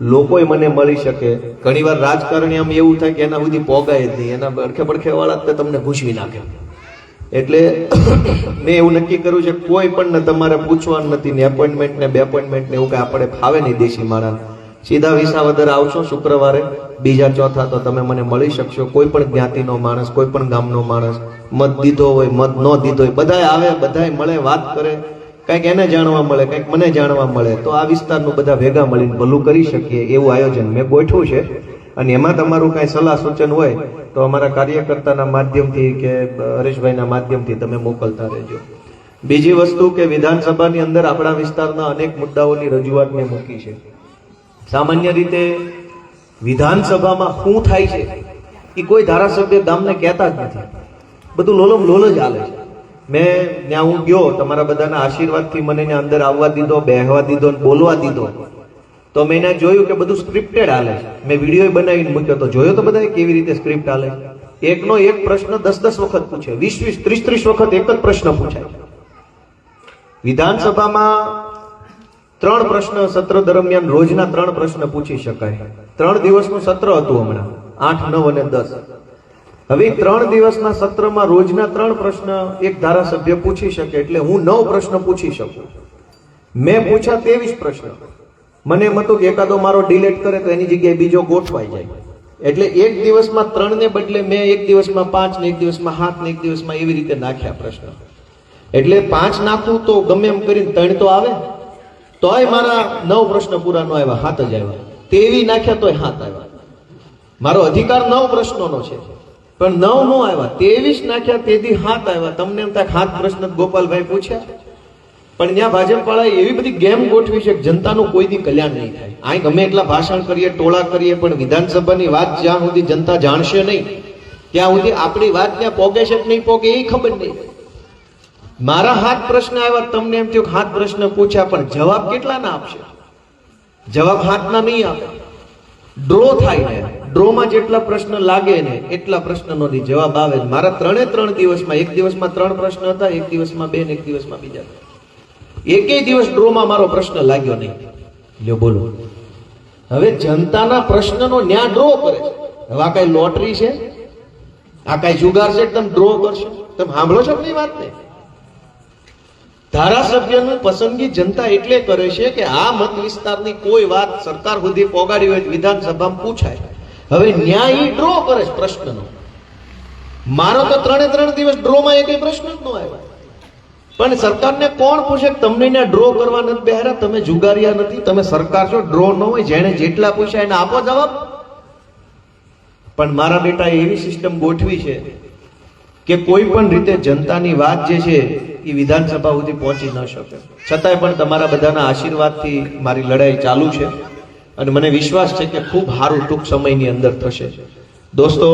લોકોય મને મળી શકે. ઘણીવાર રાજકારણી આમ એવું થાય કે એના સુધી પોગાય જ નહીં. એના બડખે બડખે વાળા જ તમને ઘૂસવી નાખે. એટલે મેં એવું નક્કી કર્યું છે, કોઈ પણ તમારે પૂછવાનું નથી ને એપોઇન્ટમેન્ટ ને બે એપોઇન્ટમેન્ટ ને એવું કઈ આપણે ફાવે નહીં દેશી મારા સીધા વિસાવદર આવશો શુક્રવારે. બીજા ચોથા તો તમે મને મળી શકશો. કોઈ પણ જ્ઞાતિનો માણસ, કોઈ પણ ગામનો માણસ, મત દીધો હોય, મત ન દીધો હોય, બધાય આવે, બધાય મળે, વાત કરે. કંઈક એને જાણવા મળે, કંઈક મને જાણવા મળે, તો આ વિસ્તારનું બધા ભેગા મળીને ભલું કરી શકીએ એવું આયોજન મેં ગોઠવું છે. અને એમાં તમારું કાંઈ સલાહ સૂચન હોય, તો અમારા કાર્યકર્તાના માધ્યમથી કે હરેશભાઈના માધ્યમથી તમે મોકલતા રહેજો. બીજી વસ્તુ કે વિધાનસભાની અંદર આપણા વિસ્તારના અનેક મુદ્દાઓની રજૂઆત મેં મૂકી છે. સામાન્ય રીતે વિધાનસભામાં શું થાય છે, એ કોઈ ધારાસભ્ય ગામને કહેતા જ નથી. બધું લોલમ લોલ જ હાલે છે. મેં ત્યાં હું ગયો, તમારા બધાના આશીર્વાદથી મને ત્યાં અંદર આવવા દીધો, બેહવા દીધો ને બોલવા દીધો. તો મેં એને જોયું કે બધું સ્ક્રિપ્ટેડ હાલે મેં વીડિયો બનાવીને મૂક્યો. તો જોયો તો બધા કેવી રીતે સ્ક્રિપ્ટ હાલે એકનો એક પ્રશ્ન દસ દસ વખત પૂછે. વીસ વીસ ત્રીસ ત્રીસ વખત એક જ પ્રશ્ન પૂછાય. વિધાનસભામાં ત્રણ પ્રશ્ન સત્ર દરમિયાન રોજના ત્રણ પ્રશ્ન પૂછી શકાય. ત્રણ દિવસનું સત્ર હતું હમણાં. આઠ, નવ અને દસ. હવે ત્રણ દિવસના સત્રમાં રોજના ત્રણ પ્રશ્ન એક ધારાસભ્ય પૂછી શકે એટલે હું નવ પ્રશ્ન પૂછી શકું. મેં પૂછ્યા ત્રેવીસ પ્રશ્ન. મને એમ કે એકાદો મારો ડિલેટ કરે તો એની જગ્યાએ બીજો ગોઠવાઈ જાય. એટલે એક દિવસમાં ત્રણ ને બદલે મેં એક દિવસમાં પાંચ ને એક દિવસમાં સાત ને એક દિવસમાં એવી રીતે નાખ્યા પ્રશ્ન. એટલે પાંચ નાખું તો ગમે એમ કરીને ત્રણ તો આવે. તોય મારા નવ પ્રશ્ન પૂરા ન આવ્યા હાથ જ આવ્યા. તેવી નાખ્યા તોય હાથ આવ્યા. મારો અધિકાર નવ પ્રશ્નોનો છે. પણ નવ નો આવ્યા, ત્રેવીસ નાખ્યા તેથી હાથ આવ્યા. તમને એમ થાય હાથ પ્રશ્ન ગોપાલભાઈ પૂછ્યા? પણ ત્યાં ભાજપવાળાએ એવી બધી ગેમ ગોઠવી છે કે જનતાનું કોઈ દી કલ્યાણ નહીં થાય. અહીં ગમે એટલા ભાષણ કરીએ, ટોળા કરીએ, પણ વિધાનસભાની વાત જ્યાં સુધી જનતા જાણશે નહીં, ત્યાં સુધી આપણી વાત ત્યાં પોગે છે નહીં પોગે એ ખબર નહીં. મારા હાથ પ્રશ્ન આવ્યા, તમને એમ થયું હાથ પ્રશ્ન પૂછ્યા, પણ જવાબ કેટલા ના આપશે? જવાબ હાથના નહીં આપે. ડ્રો થાય ને. ડ્રોમાં જેટલા પ્રશ્ન લાગે ને એટલા પ્રશ્નનો જવાબ આવે મારા ત્રણે ત્રણ દિવસમાં, એક દિવસમાં ત્રણ પ્રશ્ન હતા, એક દિવસમાં બે ને એક દિવસમાં બીજા. એકેય દિવસ ડ્રોમાં મારો પ્રશ્ન લાગ્યો નહીં. લ્યો બોલો. હવે જનતાના પ્રશ્નનો ન્યા ડ્રો કરે છે. હવે આ કઈ લોટરી છે? આ કઈ જુગાર છે? તમે ડ્રો કરશો? તમે સાંભળો છો નહીં વાત ને ધારાસભ્યની પસંદગી જનતા એટલે કરે છે કે આ મત વિસ્તારની કોઈ વાત સરકાર સુધી પોગાડી હોય વિધાનસભામાં પૂછાય. હવે ન્યાય ડ્રો કરે છે પ્રશ્નનો. મારો તો ત્રણે ત્રણ દિવસ ડ્રોમાં એક પ્રશ્ન જ ન આવ્યો. પણ સરકારને કોણ પૂછે તમને ત્યાં ડ્રો કરવા નથી બેહરા, તમે જુગારિયા નથી, તમે સરકાર છો ડ્રો ન હોય જેને જેટલા પૂછ્યા એને આપો જવાબ. પણ મારા બેટાએ એવી સિસ્ટમ ગોઠવી છે કે કોઈ પણ રીતે જનતાની વાત જે છે એ વિધાનસભા સુધી પહોંચી ન શકે. છતાંય પણ તમારા બધાના આશીર્વાદથી મારી લડાઈ ચાલુ છે. અને મને વિશ્વાસ છે કે ખૂબ સારું ટૂંક સમયની અંદર થશે. દોસ્તો,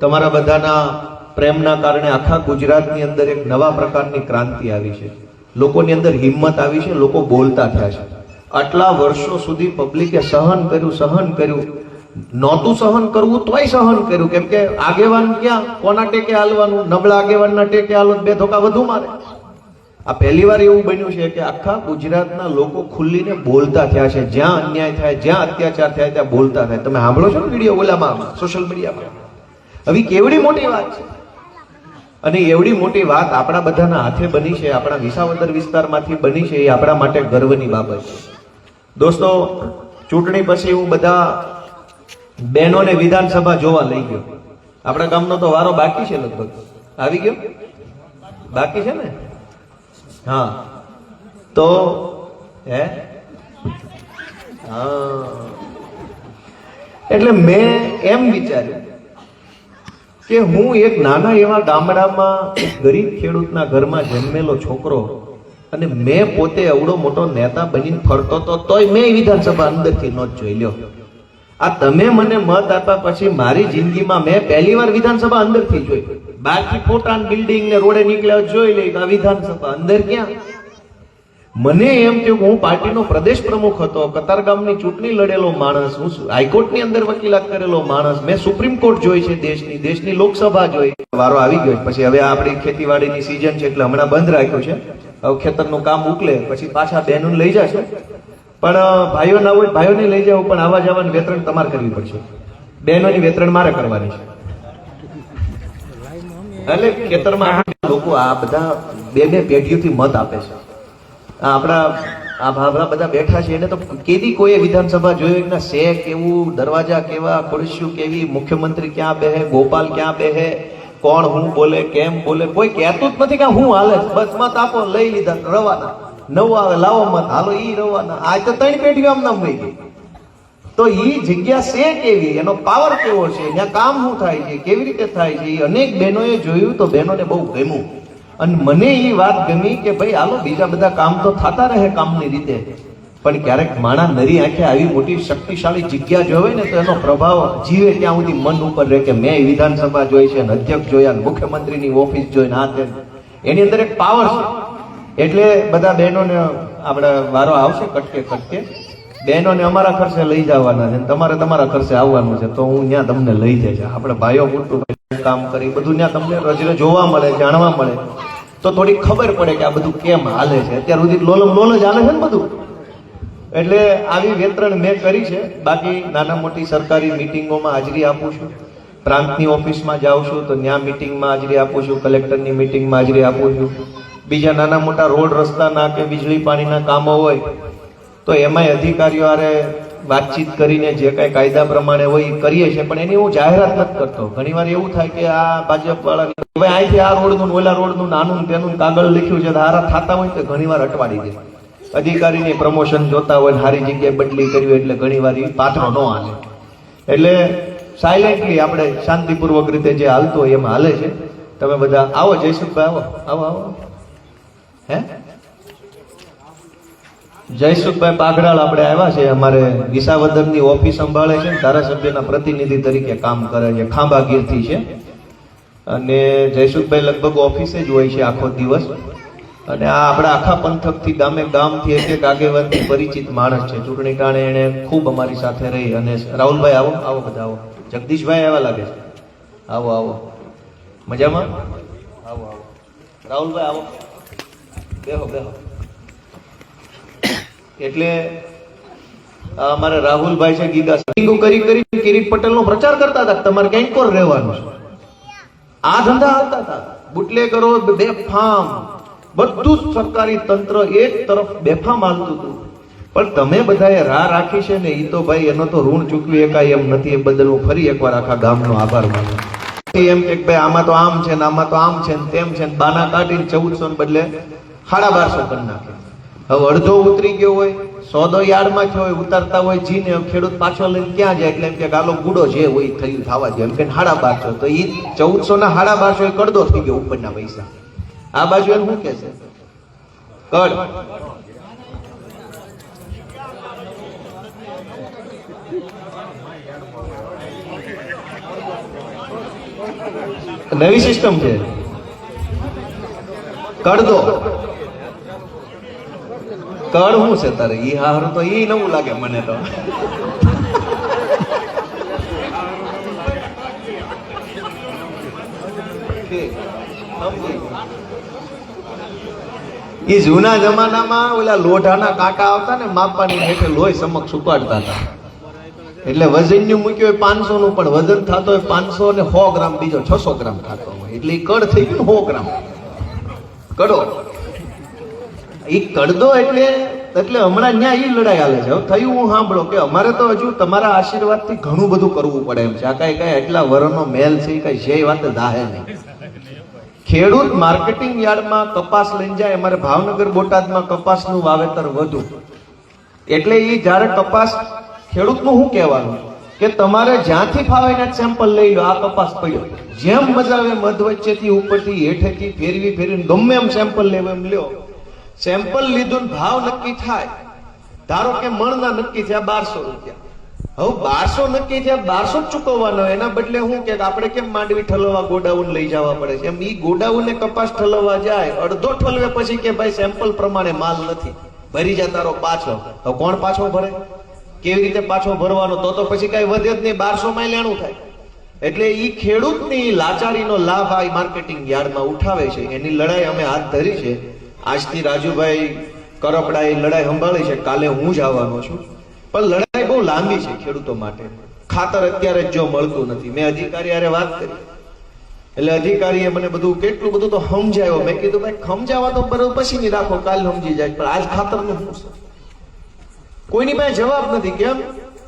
તમારા બધાના પ્રેમના કારણે આખા ગુજરાતની અંદર એક નવા પ્રકારની ક્રાંતિ આવી છે. લોકોની અંદર હિંમત આવી છે, લોકો બોલતા થયા છે. આટલા વર્ષો સુધી પબ્લિકે સહન કર્યું સહન કર્યું. નહોતું સહન કરવું, તોય સહન કર્યું. કેમ કે આગેવાન ક્યાં? કોના ટેકે હાલવાનું? નબળા આગેવાનના ટેકે હાલો બે ધોકા વધુ મારે. આ પહેલી વાર એવું બન્યું છે કે આખા ગુજરાતના લોકો ખુલ્લીને બોલતા થયા છે. જ્યાં અન્યાય થાય, જ્યાં અત્યાચાર થાય, ત્યાં બોલતા થાય. તમે સાંભળો છો ને વીડિયો ઓલામાં? સોશિયલ મીડિયામાં હવે કેવડી મોટી વાત છે. અને એવડી મોટી વાત આપણા બધાના હાથે બની છે, આપણા વિસાવદર વિસ્તારમાંથી બની છે, એ આપણા માટે ગર્વની બાબત છે. દોસ્તો, ચૂંટણી પછી હું બધા બહેનોને વિધાનસભા જોવા લઈ ગયો. આપણા ગામનો તો વારો બાકી છે લગભગ. આવી ગયો? બાકી છે ને? હા. તો, હે? એટલે મેં એમ વિચાર્યું કે હું એક નાના એવા ગામડામાં ગરીબ ખેડૂતના ઘરમાં જન્મેલો છોકરો અને મેં પોતે અવડો મોટો નેતા બનીને ફરતો તો તોય મેં વિધાનસભા અંદરથી નો જોઈ લ્યો. આ તમે મને મત આપ્યા પછી મારી જિંદગીમાં મેં પહેલી વાર વિધાનસભા અંદરથી જોઈ. બહારથી ફોટા બિલ્ડિંગ ને રોડે નીકળ્યા જોઈ લઈ આ વિધાનસભા. અંદર ક્યાં? મને એમ થયું કે હું પાર્ટીનો પ્રદેશ પ્રમુખ હતો કતારગામની ચૂંટણી લડેલો માણસ, હું હાઈકોર્ટની અંદર વકીલાત કરેલો માણસ, મેં સુપ્રીમ કોર્ટ જોઈ છે દેશની દેશની લોકસભા જોઈ. વારો આવી ગયો પછી હવે આપણી ખેતીવાડીની સિઝન છે એટલે હમણાં બંધ રાખ્યું છે. હવે ખેતરનું કામ ઉકલે, પછી પાછા બહેનોને લઈ જશે. પણ ભાઈઓ ના હોય, ભાઈઓને લઈ જાઓ, પણ આવા જવાનું વેતરણ તમારે કરવી પડશે. બહેનોની વેતરણ મારે કરવાની છે. એટલે ખેતરમાં લોકો આ બધા બે બે પેઢીઓથી મત આપે છે. આપણા, આ ભાભરા બધા બેઠા છે, એને તો કેદી કોઈ વિધાનસભા જોયું ના શે કેવું, દરવાજા કેવા, ખુરશીઓ કેવી, મુખ્યમંત્રી ક્યાં બેહે, ગોપાલ ક્યાં બેહે, કોણ હું બોલે, કેમ બોલે, કોઈ કહેતું જ નથી કે હું હાલે બસ મત આપો લઈ લીધા, રવાના. નવું આવે, લાવો મત, હાલો, ઈ રવાના. આ તો ત્રણ પેઢીઓ આમ નામ ગઈ. તો એ જગ્યા છે કેવી? એનો પાવર કેવો છે? ત્યાં કામ શું થાય છે? કેવી રીતે થાય છે? એ અનેક બહેનોએ જોયું, તો બહેનોને બહુ ગમ્યું. અને મને એ વાત ગમી કે ભાઈ, હાલો, બીજા બધા કામ તો થતા રહે કામની રીતે. પણ ક્યારેક માણા નરી આંખે આવી મોટી શક્તિશાળી જગ્યા જોવે ને, તો એનો પ્રભાવ જીવે ત્યાં સુધી મન ઉપર રહે કે મેં વિધાનસભા જોઈ છે અધ્યક્ષ જોયા મુખ્યમંત્રીની ઓફિસ જોઈને આ તે. એની અંદર એક પાવર છે. એટલે બધા બહેનોને આપણે વારો આવશે કટકે કટકે બહેનોને અમારા ખર્ચે લઈ જવાના છે તમારે તમારા ખર્ચે આવવાનું છે તો હું ત્યાં તમને લઈ જાય છે આપણે ભાઈઓ મોટું કામ કરી બધું ત્યાં તમને રજને જોવા મળે, જાણવા મળે. તો થોડી ખબર પડે કે આ બધું કેમ હાલે છે. અત્યાર સુધી લોલમ લોલ જ હાલે છે ને બધું. એટલે આવી વેતરણ મેં કરી છે. બાકી નાના મોટી સરકારી મિટિંગોમાં હાજરી આપું છું. પ્રાંતની ઓફિસમાં જાઉં છું તો ત્યાં મિટિંગમાં હાજરી આપું છું, કલેક્ટરની મિટિંગમાં હાજરી આપું છું. બીજા નાના મોટા રોડ રસ્તાના કે વીજળી પાણીના કામો હોય તો એમાંય અધિકારીઓ હારે વાતચીત કરીને જે કાંઈ કાયદા પ્રમાણે હોય એ કરીએ છીએ, પણ એની હું જાહેરાત નથી કરતો. ઘણીવાર એવું થાય કે આ ભાજપ વાળા ભાઈ અહીંથી આ રોડનું ઓલા રોડનું નાનું તેનું કાગળ લખ્યું છે હારા થતા હોય તો ઘણીવાર અટવાડી દે. અધિકારીની પ્રમોશન જોતા હોય સારી જગ્યાએ બદલી કરી હોય એટલે ઘણીવાર એ પાત્રો ન હાલે. એટલે સાયલેન્ટલી આપણે શાંતિપૂર્વક રીતે જે હાલતો હોય એમ હાલે છે. તમે બધા આવો, જયસુખભાઈ આવો. આવો આવો. હે? જયસુખભાઈ પાઘડાળ આપણે આવ્યા છે. અમારે વિસાવદરની ઓફિસ સંભાળે છે ધારાસભ્યના પ્રતિનિધિ તરીકે કામ કરે છે. ખાંભાગીરથી છે. અને જયસુખભાઈ લગભગ ઓફિસે જ હોય છે આખો દિવસ. અને આ આપણા આખા પંથકથી ગામે ગામથી એક એક આગેવાનથી પરિચિત માણસ છે. ચૂંટણી કારણે એણે ખૂબ અમારી સાથે રહી. અને રાહુલભાઈ, આવો આવો બધા, આવો. જગદીશભાઈ આવ્યા લાગે છે. આવો આવો. મજામાં? આવો આવો. રાહુલભાઈ, આવો. બેહો બેહો. એટલે અમારા રાહુલભાઈ છે મિટિંગો કરી કરી કિરીટ પટેલનો પ્રચાર કરતા હતા તમારે ક્યાંક કોર રહેવાનું છે? આ ધંધા હાલતા હતા. બુટલેગરો બે ફામ બધું જ સરકારી તંત્ર એક તરફ બેફામ હાલતું હતું. પણ તમે બધાએ રાહ રાખી છે ને એ તો ભાઈ એનો તો ઋણ ચૂકવી એકાય એમ નથી, એ બદલ હું ફરી એકવાર આખા ગામનો આભાર માનું. એમ કે ભાઈ આમાં તો આમ છે ને, આમાં તો આમ છે ને, તેમ છે ને, બાના કાઢીને ચૌદસો ને બદલે સાડા બારસો કરી નાખે. હવે અડધો ઉતરી ગયો હોય, સોદો યાર્ડમાં થયો હોય, ઉતારતા હોય જીને ખેડૂત પાછો લઈને ક્યાં જાય? એટલે એમ કે ગાલો ગુડો જે હોય થયું થવા એમ કે હાડા બારસો. તો એ ચૌદસો ના હાડા બારસો એ કડદો થઈ ગયો ઉપરના પૈસા. આ બાજુ એમ શું કે છે કડ. નવી સિસ્ટમ છે. કડદો. કળ શું છે તારે? ઈ હારું તો ઈ નવું લાગે મને તો. એ જૂના જમાનામાં ઓલા લોઢાના કાંટા આવતા ને માપવાની હેઠે લોહી સમક્ષ ઉપાડતા હતા. એટલે વજનનું મૂક્યું હોય પાંચસો નું પણ વજન થતો હોય પાંચસો ને સો ગ્રામ, બીજો છસો ગ્રામ થતો હોય. એટલે એ કડ થઈ ગયું સો ગ્રામ. કડો ઈ કડદો એટલે એટલે હમણાં ન્યા ઈ લડાઈ હાલે છે. થયું હું સાંભળો કે અમારે તો હજુ તમારા આશીર્વાદથી ઘણું બધું કરવું પડે એમ છે. આ કઈ કઈ એટલા વરનો મેલ છે ઈ કઈ છે એ વાત દાહે નહીં. ખેડૂત માર્કેટિંગ યાર્ડમાં કપાસ લઈને જાય, અમારે ભાવનગર બોટાદમાં કપાસનું વાવેતર વધુ. એટલે એ જ્યારે કપાસ, ખેડૂતનું શું કહેવાનું? કે તમારે જ્યાંથી ફાવે સેમ્પલ લઈ લો, આ કપાસ પડ્યો. જેમ મજા આવે મધ વચ્ચેથી ઉપરથી હેઠેથી ફેરવી ફેરવીને ગમે એમ સેમ્પલ લેવો એમ લ્યો. સેમ્પલ લીધું ભાવ નક્કી થાય. ધારો કે મણના નક્કી થયા બારસો રૂપિયા. હવે બારસો નક્કી થયા, બારસો ચૂકવવાનો એના બદલે હું કે આપણે કેમ માંડવી ઠલવવા ગોડાઉન લઈ જવા પડે છે? એમ ઈ ગોડાઉને કપાસ ઠલવવા જાય, અડધો ઠલવે પછી કે ભાઈ સેમ્પલ પ્રમાણે માલ નથી. ભરી જા તારો પાછો. હવે કોણ પાછો ભરે? કેવી રીતે પાછો ભરવાનો? તો તો પછી કઈ વધે જ નહીં. બારસો માં લેણું થાય. એટલે ઈ ખેડૂતની લાચારીનો લાભ આ માર્કેટિંગ યાર્ડમાં ઉઠાવે છે. એની લડાઈ અમે હાથ ધરી છે. આજથી રાજુભાઈ કરપડા એ લડાઈ સંભાળી છે, કાલે હું જ આવવાનો છું. પણ લડાઈ બહુ લાંબી છે ખેડૂતો માટે. ખાતર અત્યારે જ મળતું નથી. મેં અધિકારી હારે વાત કરી. એટલે અધિકારીએ મને બધું, કેટલું બધું તો સમજાયો મેં કીધું, ભાઈ સમજાવવા તો બરોબર પછી ની રાખો, કાલ સમજી જાય. પણ આજ ખાતરનું શું કોઈની પાસે જવાબ નથી. કેમ?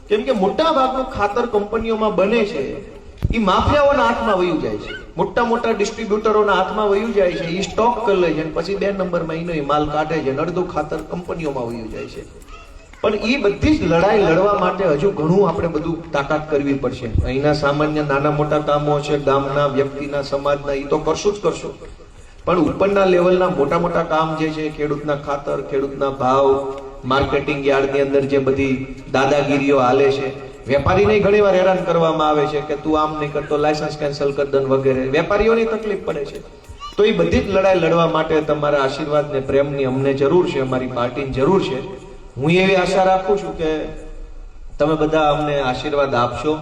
કેમ કે મોટા ભાગનું ખાતર કંપનીઓમાં બને છે. એ માફિયાઓના હાથમાં વયું જાય છે. મોટા મોટા ડિસ્ટ્રીબ્યુટરોના હાથમાં વયું જાય છે. એ સ્ટોક કરી લે છે અને પછી બે નંબરમાં એનો એ માલ કાઢે છે અડધું ખાતર કંપનીઓમાં વયું જાય છે. પણ એ બધી જ લડાઈ લડવા માટે હજુ ઘણું આપણે બધું તાકાત કરવી પડશે. અહીંના સામાન્ય નાના મોટા કામો છે, ગામના વ્યક્તિના, સમાજના એ તો કરશું જ કરશું. પણ ઉપરના લેવલના મોટા મોટા કામ જે છે, ખેડૂતના ખાતર, ખેડૂતના ભાવ, માર્કેટિંગ યાર્ડની અંદર જે બધી દાદાગીરીઓ હાલે છે વેપારીને ઘણી વાર હેરાન કરવામાં આવે છે કે તું આમ નહીં કરતો લાયસન્સ કેન્સલ કર દન વગેરે. વેપારીઓની તકલીફ પડે છે. તો એ બધી જ લડાઈ લડવા માટે તમારા આશીર્વાદ ને પ્રેમની અમને જરૂર છે, અમારી પાર્ટીની જરૂર છે. હું એવી આશા રાખું છું કે તમે બધા અમને આશીર્વાદ આપશો.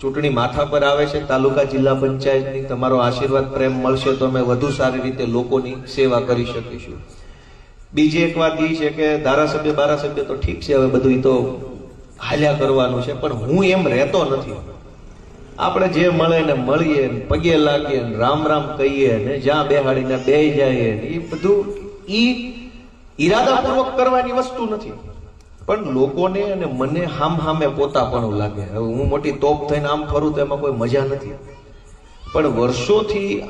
ચૂંટણી માથા પર આવે છે, તાલુકા જિલ્લા પંચાયતની તમારો આશીર્વાદ, પ્રેમ મળશે તો અમે વધુ સારી રીતે લોકોની સેવા કરી શકીશું. બીજી એક વાત એ છે કે ધારાસભ્ય, બારાસભ્ય તો ઠીક છે, હવે બધું તો હાલ્યા કરવાનું છે, પણ હું એમ રહેતો નથી. આપણે જે મળે ને મળીએ પગે લાગીએ રામ રામ કહીએ ને જ્યાં બેહાડીને બે જાય ને, એ બધું ઈ ઈરાદાપૂર્વક કરવાની વસ્તુ નથી. પણ લોકોને અને મને હામ હામે પોતાપણું લાગે. હવે હું મોટી તોપ થઈને આમ ફરું તો એમાં કોઈ મજા નથી. પણ વર્ષોથી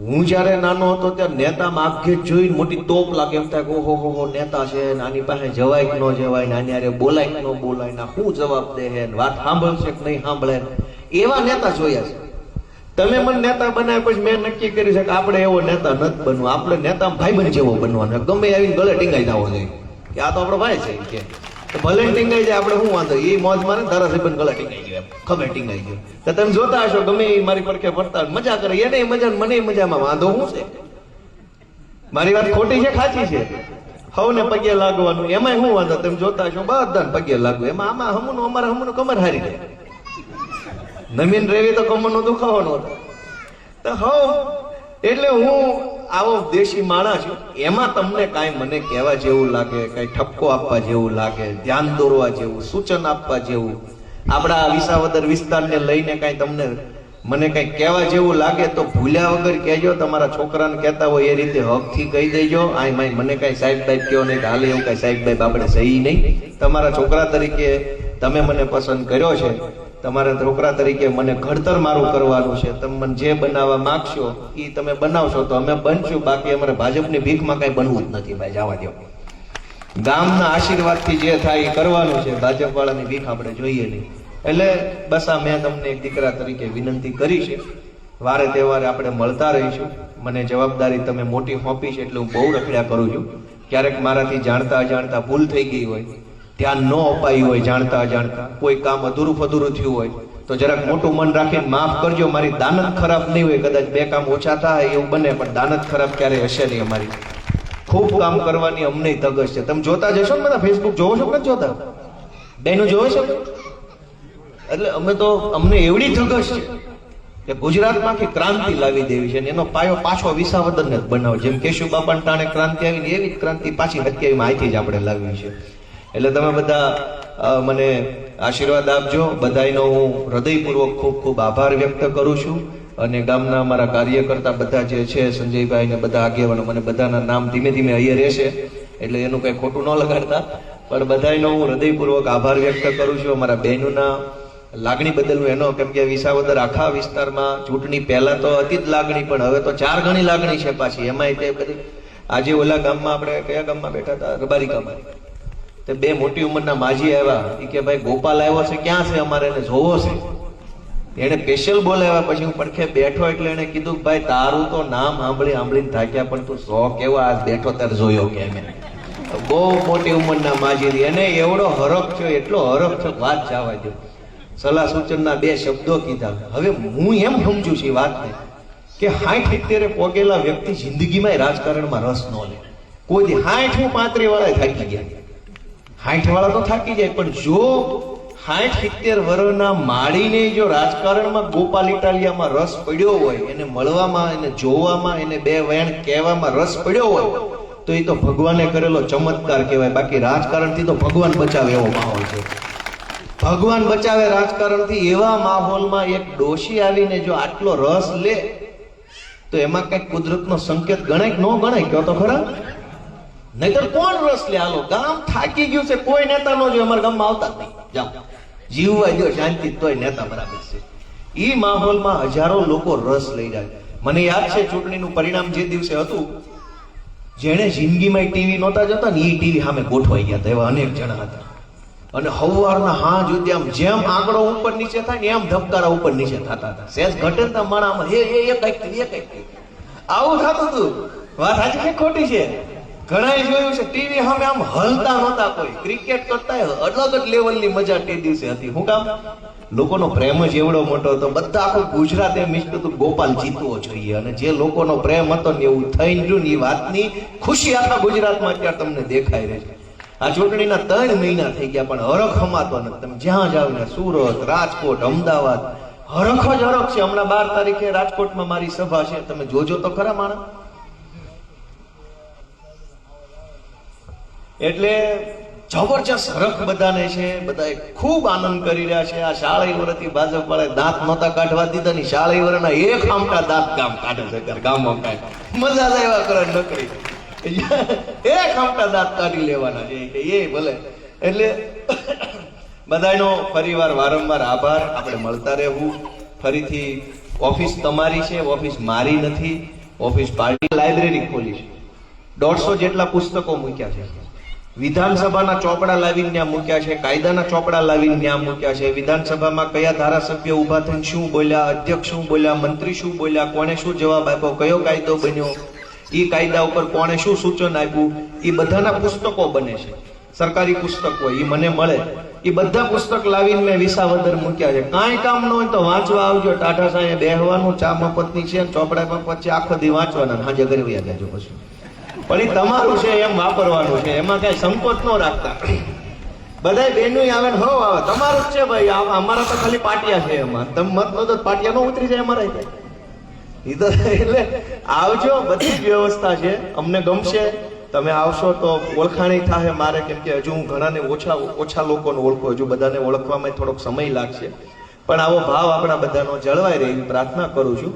હું જ્યારે નાનો હતો ત્યારે નેતા માગે જોઈને મોટી તોપ લાગે. એમ થાય ઓહો, હો હો, નેતા છે નાની પાસે જવાય કે ન જવાય નાની આની હારે બોલાય કે ન બોલાય ના શું જવાબ દે હે વાત સાંભળશે કે નહીં સાંભળે એવા નેતા જોયા છે. તમે મને નેતા બનાવ્યા પછી મેં નક્કી કર્યું છે કે આપણે એવો નેતા નથી બનવું. આપણે નેતા ભાઈબંધ જેવો બનવાનો ગમે આવીને ગળે ટીંગાઈ જવો જોઈએ. કે આ તો આપણો ભાઈ છે કે. તો ભલે ટીંગાઈ જાય, આપણે શું વાંધો? એ મોજ મારે ધારાસભ્ય ગળા ટીંગાઈ ગયો ખબર ટીંગાઈ ગયો. તો તમે જોતા હશો, ગમે એ મારી પડખે ફરતા મજા કરે. એને મજા મને મજામાં વાંધો શું છે? મારી વાત ખોટી છે, ખાચી છે? હવને પગે લાગવાનું. એમાં શું વાંધો? તમે જોતા હશો, બધાને પગે લાગવું. એમાં આમાં હમુનું, અમારે હમુનું કમર હારી જાય. નમીન રેવી તો કમરનો દુખાવો હતો તો હો એટલે હું આવો દેશી માણસ એમાં તમને કાંઈ મને કહેવા જેવું લાગે, કાંઈ ઠપકો આપવા જેવું લાગે, ધ્યાન દોરવા જેવું, સૂચન આપવા જેવું. આપણા વિસાવદર વિસ્તારને લઈને કાંઈ તમને મને કાંઈ કહેવા જેવું લાગે તો ભૂલ્યા વગર કહેજો. તમારા છોકરાને કહેતા હોય એ રીતે હકથી કહી દેજો. આય માય, મને કાંઈ સાહેબ બાઈબ કહો નહીં, હાલે એવું કાંઈ સાહેબ બાઈબ આપણે સહી નહીં. તમારા છોકરા તરીકે તમે મને પસંદ કર્યો છે. તમારા છોકરા તરીકે મને ઘડતર મારું કરવાનું છે. તમે મને જે બનાવવા માંગશો એ તમે બનાવશો તો અમે બનશું. બાકી અમારે ભાજપની ભીખમાં કાંઈ બનવું જ નથી ભાઈ. જવા દો ગામના આશીર્વાદથી જે થાય એ કરવાનું છે. ભાજપ વાળાની ભીખ આપણે જોઈએ નહીં. એટલે બસ આ મેં તમને એક દીકરા તરીકે વિનંતી કરી છે. વારે તહેવારે આપણે મળતા રહીશું. મને જવાબદારી તમે મોટી હોપી છે એટલે હું બહુ રખડ્યા કરું છું. ક્યારેક મારાથી જાણતા અજાણતા ભૂલ થઈ ગઈ હોય ધ્યાન ન અપાયું હોય, જાણતા અજાણતા. કોઈ કામ અધૂરું ફધૂરું થયું હોય, તો જરાક મોટું મન રાખીને માફ કરજો, મારી દાનત ખરાબ નહીં હોય, કદાચ બે કામ ઓછા થાય એવું બને, પણ દાનત ખરાબ ક્યારેય હશે નહીં અમારી. ખૂબ કામ કરવાની અમને ધગશ છે. તમે જોતા જશો ને બધા ફેસબુક જોવો છો કે જોતા? બેનું જોવો છો? એટલે અમે તો, અમને એવડી ધગશ છે કે ગુજરાતમાંથી ક્રાંતિ લાવી દેવી છે એનો પાયો પાછો વિસાવદરને જ બનાવો. જેમ કેશુ બાપાને ટાણે ક્રાંતિ આવીને એવી જ ક્રાંતિ પાછી હત્યાવીમાં અહીંથી જ આપણે લાવી છે. એટલે તમે બધા મને આશીર્વાદ આપજો. બધાયનો હું હૃદયપૂર્વક ખૂબ ખૂબ આભાર વ્યક્ત કરું છું. અને ગામના અમારા કાર્યકર્તા બધા જે છે, સંજયભાઈ ને બધા આગેવાનો, મને બધાના નામ ધીમે ધીમે અહીંયા રહેશે. એટલે એનું કઈ ખોટું ન લગાડતા. પણ બધાયનો હું હૃદયપૂર્વક આભાર વ્યક્ત કરું છું. અમારા બહેનોના લાગણી બદલવું એનો, કેમ કે વિસાવદર આખા વિસ્તારમાં ચૂંટણી પહેલા તો હતી જ લાગણી, પણ હવે તો ચાર ગણી લાગણી છે પાછી. એમાંય તે બધી આજે ઓલા ગામમાં આપણે કયા ગામમાં બેઠા હતા? રબારી ગામમાં. તે બે મોટી ઉંમરના માજી આવ્યા. એ કે ભાઈ, ગોપાલ આવ્યો છે, ક્યાં છે અમારે? એને જોવો છે. એને સ્પેશિયલ બોલાવ્યા પછી હું પડખે બેઠો એટલે એને કીધું કે ભાઈ, તારું તો નામ સાંભળી સાંભળીને થાક્યા, પણ તું સો કેવો આજ બેઠો ત્યારે જોયો કે મેં બહુ મોટી ઉંમરના માજી. એને એવડો હરખ થયો, એટલો હરખ થયો વાત જવા દો સલાહ સૂચનના બે શબ્દો કીધા. હવે હું એમ સમજુ છું વાત વાતને કે હાઠ અત્યારે પોગેલા વ્યક્તિ જિંદગીમાં રાજકારણમાં રસ ન લે. કોઈ હાઠ હું પાંત્રી વાળા થાકી ગયા. હાઠ વાળા તો થાકી જાય, પણ જો સાઠ સિત્તેર વર્ષના માળીને જો રાજકારણમાં ગોપાલ ઇટાલિયામાં રસ પડ્યો હોય, એને મળવામાં, એને જોવામાં, એને બે વયણ કહેવામાં રસ પડ્યો હોય, તો એ તો ભગવાને કરેલો ચમત્કાર કહેવાય. બાકી રાજકારણથી તો ભગવાન બચાવે એવો માહોલ છે. ભગવાન બચાવે રાજકારણથી એવા માહોલમાં એક ડોશી આવીને જો આટલો રસ લે, તો એમાં કંઈક કુદરતનો સંકેત ગણાય ન ગણાય? કહો તો ખરા. નહીતર કોણ રસ લે? હાલો, ગામ થાકી ગયું છે, કોઈ નેતા નો જો અમારા ગામમાં આવતા નહીં. જાઓ. જીવવા જો શાંતિ, તોય નેતા બરાબર છે. ઈ માહોલમાં હજારો લોકો રસ લઈ જાય મને યાદ છે, ચૂંટણીનું પરિણામ જે દિવસે હતું, જેણે જિંદગીમાં ટીવી નહોતા જતા ને એ ટીવી સામે ગોઠવાઈ ગયા હતા, એવા અનેક જણા હતા. અને હવારના હા જુદી આમ જેમ આંકડો ઉપર નીચે થાય ને એમ ધબકારા ઉપર નીચે થતા હતા. સેસ ઘટે ને તો માણામાં, હે એ એ કંઈક એ કંઈક આવું થતું હતું. વાત સાચી કે ખોટી છે? ઘણાએ જોયું છે, ટીવી સામે આમ હલતા નહોતા કોઈ. ક્રિકેટ કરતા અલગ જ લેવલની મજા તે દિવસે હતી. હું કામ, લોકોનો પ્રેમ જ એવડો મોટો હતો. બધા આખું ગુજરાત એમ ઈચ્છતું હતું ગોપાલ જીતવો જોઈએ. અને જે લોકોનો પ્રેમ હતો ને એવું થઈ ગયું ને એ વાતની ખુશી આખા ગુજરાતમાં અત્યારે તમને દેખાઈ રહી છે. આ ચૂંટણીના ત્રણ મહિના થઈ ગયા, પણ હરખ હમાતો નથી. તમે જ્યાં જાવ ને સુરત, રાજકોટ, અમદાવાદ, હરખ જ હરખ છે. હમણાં બાર તારીખે રાજકોટમાં મારી સભા છે. તમે જોજો તો ખરા માણસ. એટલે જબરજસ્ત હરખ બધાને છે બધા ખૂબ આનંદ કરી રહ્યા છે. આ શાળાઈ વર્ષથી ભાજપ વાળા દાંત નહોતા કાઢવા દીધા ની શાળાઈ વર્ષના એક આમટા દાંત ગામ કાઢે છે ગામમાં કાંઈ. મજા લેવા કરે નકરી. એક આમટા દાંત કાઢી લેવાના છે. એ ભલે. એટલે બધાનો ફરીવાર વારંવાર આભાર. આપણે મળતા રહેવું. ફરીથી ઓફિસ તમારી છે, ઓફિસ મારી નથી. ઓફિસ પાર્ટી લાઇબ્રેરી ખોલી છે. દોઢસો જેટલા પુસ્તકો મૂક્યા છે. વિધાનસભાના ચોપડા લાવીને ત્યાં મૂક્યા છે, કાયદાના ચોપડા લાવીને ત્યાં મૂક્યા છે. વિધાનસભામાં કયા ધારાસભ્ય ઊભા થઈને શું બોલ્યા, અધ્યક્ષ શું બોલ્યા, મંત્રી શું બોલ્યા, કોણે શું જવાબ આપ્યો, કયો કાયદો બન્યો એ કાયદા ઉપર કોણે શું સૂચન આપ્યું એ બધાના પુસ્તકો બને છે. સરકારી પુસ્તકો એ મને મળે. એ બધા પુસ્તક લાવીને મેં વિસાવદર મૂક્યા છે. કાંઈ કામ ન હોય તો વાંચવા આવજો. ટાટા સાહેબ બેહવાનું, ચા મફતની છે, ચોપડા મફત છે, આખો દી વાંચવાના. હાજર કરી ઘરે વયા પછી. પણ એ તમારું છે, એમ વાપરવાનું છે. એમાં કઈ સંકોચ ન રાખતા. બધાય બેનું આવે ને હો આવે. તમારું જ છે ભાઈ. અમારા તો ખાલી પાટિયા છે એમાં. તમે મત નો તો પાટિયા નો ઉતરી જાય અમારા એ તો એટલે આવજો, બધી જ વ્યવસ્થા છે. અમને ગમશે. તમે આવશો તો ઓળખાણી થાય મારે, કેમ કે હજુ હું ઘણાને ઓછા ઓછા લોકોને ઓળખું. હજુ બધાને ઓળખવામાં થોડોક સમય લાગશે. પણ આવો ભાવ આપણા બધાનો જળવાઈ રહે પ્રાર્થના કરું છું.